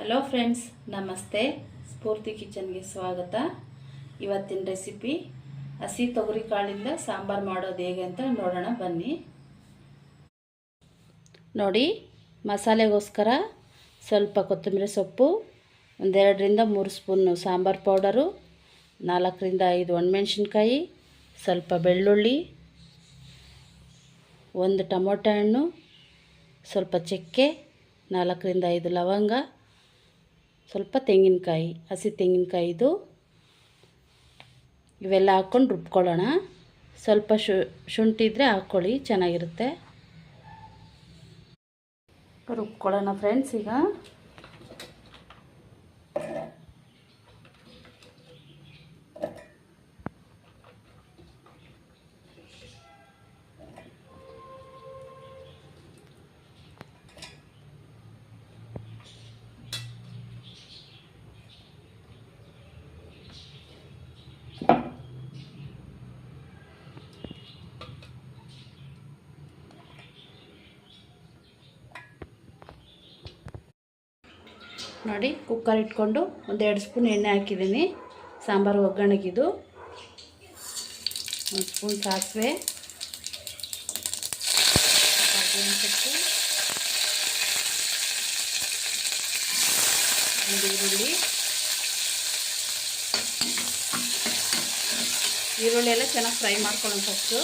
Hello friends ನಮಸ್ತೆ. ಸ್ಫೂರ್ತಿ ಕಿಚನ್ಗೆ ಸ್ವಾಗತ. ಇವತ್ತಿನ ರೆಸಿಪಿ, ಹಸಿ ತೊಗರಿ ಕಾಳಿಂದ ಸಾಂಬಾರು ಮಾಡೋದು ಹೇಗೆ ಅಂತ ನೋಡೋಣ, ಬನ್ನಿ. ನೋಡಿ, ಮಸಾಲೆಗೋಸ್ಕರ ಸ್ವಲ್ಪ ಕೊತ್ತಂಬರಿ ಸೊಪ್ಪು, ಒಂದೆರಡರಿಂದ ಮೂರು ಸ್ಪೂನು ಸಾಂಬಾರು ಪೌಡರು, ನಾಲ್ಕರಿಂದ ಐದು ಒಣಮೆಣ್ಸಿನ್ಕಾಯಿ, ಸ್ವಲ್ಪ ಬೆಳ್ಳುಳ್ಳಿ, ಒಂದು ಟೊಮೊಟೊ ಹಣ್ಣು, ಸ್ವಲ್ಪ ಚಕ್ಕೆ, ನಾಲ್ಕರಿಂದ ಐದು ಲವಂಗ ಸ್ವಲ್ಪ ತೆಂಗಿನಕಾಯಿ, ಹಸಿ ತೆಂಗಿನಕಾಯಿದು ಇವೆಲ್ಲ ಹಾಕ್ಕೊಂಡು ರುಬ್ಕೊಳ್ಳೋಣ. ಸ್ವಲ್ಪ ಶು ಶುಂಠಿ ಇದ್ದರೆ ಹಾಕ್ಕೊಳ್ಳಿ, ಚೆನ್ನಾಗಿರುತ್ತೆ. ರುಬ್ಕೊಳ್ಳೋಣ ಫ್ರೆಂಡ್ಸ್ ಈಗ. ನೋಡಿ ಕುಕ್ಕರ್ ಇಟ್ಕೊಂಡು ಒಂದೆರಡು ಸ್ಪೂನ್ ಎಣ್ಣೆ ಹಾಕಿದ್ದೀನಿ. ಸಾಂಬಾರು ಒಗ್ಗರಣೆಗಿದು. ಒಂದು ಸ್ಪೂನ್ ಸಾಸಿವೆ. ಸೊಪ್ಪು ಒಂದು ಈರುಳ್ಳಿ. ಈರುಳ್ಳಿ ಎಲ್ಲ ಚೆನ್ನಾಗಿ ಫ್ರೈ ಮಾಡ್ಕೊಳ್ಳೋಣ ಫಸ್ಟು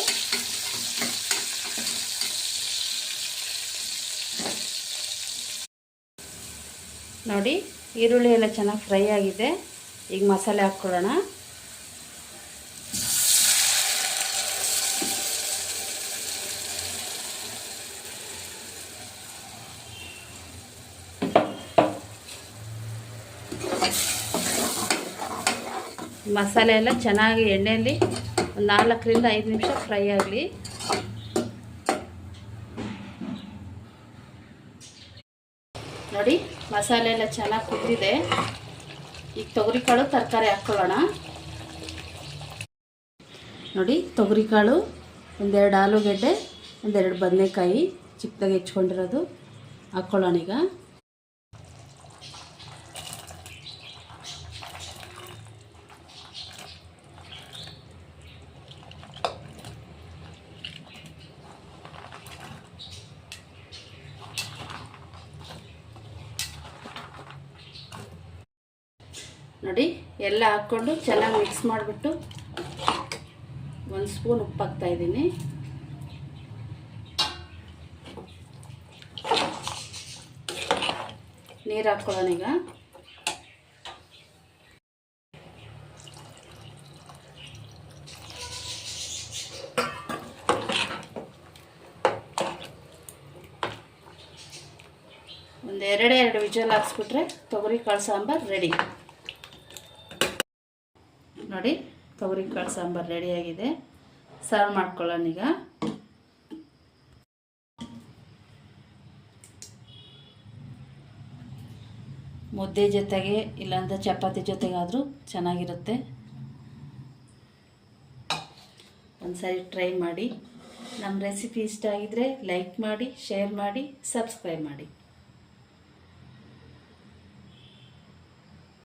ನೋಡಿ, ಈರುಳ್ಳಿ ಎಲ್ಲ ಚೆನ್ನಾಗಿ ಫ್ರೈ ಆಗಿದೆ. ಈಗ ಮಸಾಲೆ ಹಾಕ್ಕೊಳ್ಳೋಣ. ಮಸಾಲೆ ಎಲ್ಲ ಚೆನ್ನಾಗಿ ಎಣ್ಣೆಯಲ್ಲಿ ಒಂದು ನಾಲ್ಕರಿಂದ ಐದು ನಿಮಿಷ ಫ್ರೈ ಆಗಲಿ. ನೋಡಿ ಮಸಾಲೆ ಎಲ್ಲ ಚೆನ್ನಾಗಿ ಕುದ್ದಿದೆ. ಈಗ ತೊಗರಿಕಾಳು ತರಕಾರಿ ಹಾಕ್ಕೊಳ್ಳೋಣ ನೋಡಿ ತೊಗರಿಕಾಳು ಒಂದೆರಡು ಆಲೂಗೆಡ್ಡೆ, ಒಂದೆರಡು ಬದನೆಕಾಯಿ ಚಿಕ್ಕದಾಗಿ ಹೆಚ್ಕೊಂಡಿರೋದು. ಹಾಕ್ಕೊಳ್ಳೋಣ ಈಗ. ನೋಡಿ, ಎಲ್ಲ ಹಾಕ್ಕೊಂಡು ಚೆನ್ನಾಗಿ ಮಿಕ್ಸ್ ಮಾಡಿಬಿಟ್ಟು ಒಂದು ಸ್ಪೂನ್ ಉಪ್ಪು ಹಾಕ್ತಾಯಿದ್ದೀನಿ ನೀರು ಹಾಕ್ಕೊಳ್ಳೋಣ ಈಗ. ಒಂದು ಎರಡೇ ಎರಡು ವಿಜಲ್ ಹಾಕ್ಸ್ಬಿಟ್ರೆ ತೊಗರಿ ಕಾಳು ಸಾಂಬಾರು ರೆಡಿ ನೋಡಿ ತೊಗರಿಕಾಳು ಸಾಂಬಾರು ರೆಡಿಯಾಗಿದೆ ಸರ್ವ್ ಮಾಡ್ಕೊಳ್ಳೋಣ ಈಗ. ಮುದ್ದೆ ಜೊತೆಗೆ, ಇಲ್ಲಾಂದ್ರೆ ಚಪಾತಿ ಜೊತೆಗಾದರೂ ಚೆನ್ನಾಗಿರುತ್ತೆ. ಒಂದು ಸಾರಿ ಟ್ರೈ ಮಾಡಿ. ನಮ್ಮ ರೆಸಿಪಿ ಇಷ್ಟ ಆಗಿದರೆ ಲೈಕ್ ಮಾಡಿ ಶೇರ್ ಮಾಡಿ ಸಬ್ಸ್ಕ್ರೈಬ್ ಮಾಡಿ.